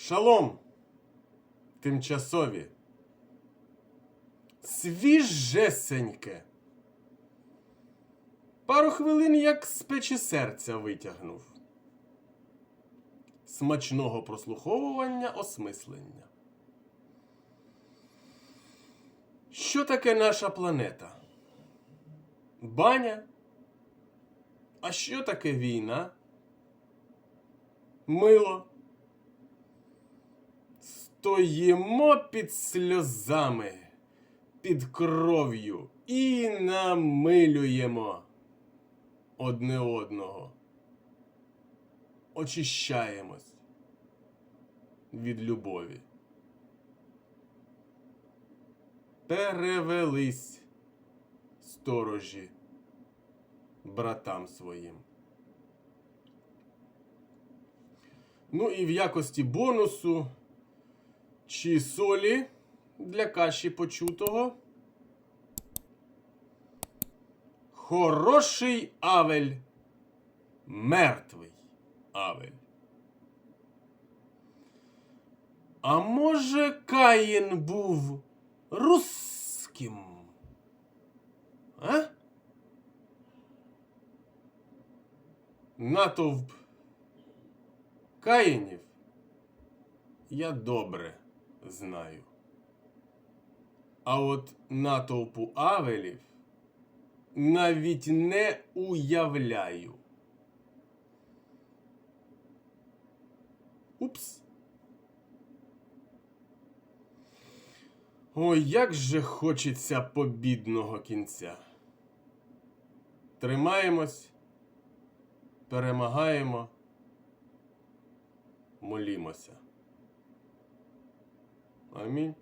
Шалом! Тимчасові. Свіжесеньке. Пару хвилин як з печі серця витягнув. Смачного прослуховування осмислення. Що таке наша планета? Баня? А що таке війна? Мило. Стоїмо під сльозами, під кров'ю і намилюємо одне одного. Очищаємось від любові. Перевелись сторожі братам своїм. Ну і в якості бонусу чи солі для каші почутого. Хороший Авель. Мертвий Авель. А може, Каїн був русським? А? Натовп Каїнів я добре знаю. А от натовпу Авелів навіть не уявляю. Упс. Ой, як же хочеться побідного кінця. Тримаємось, перемагаємо, молімося. I mean,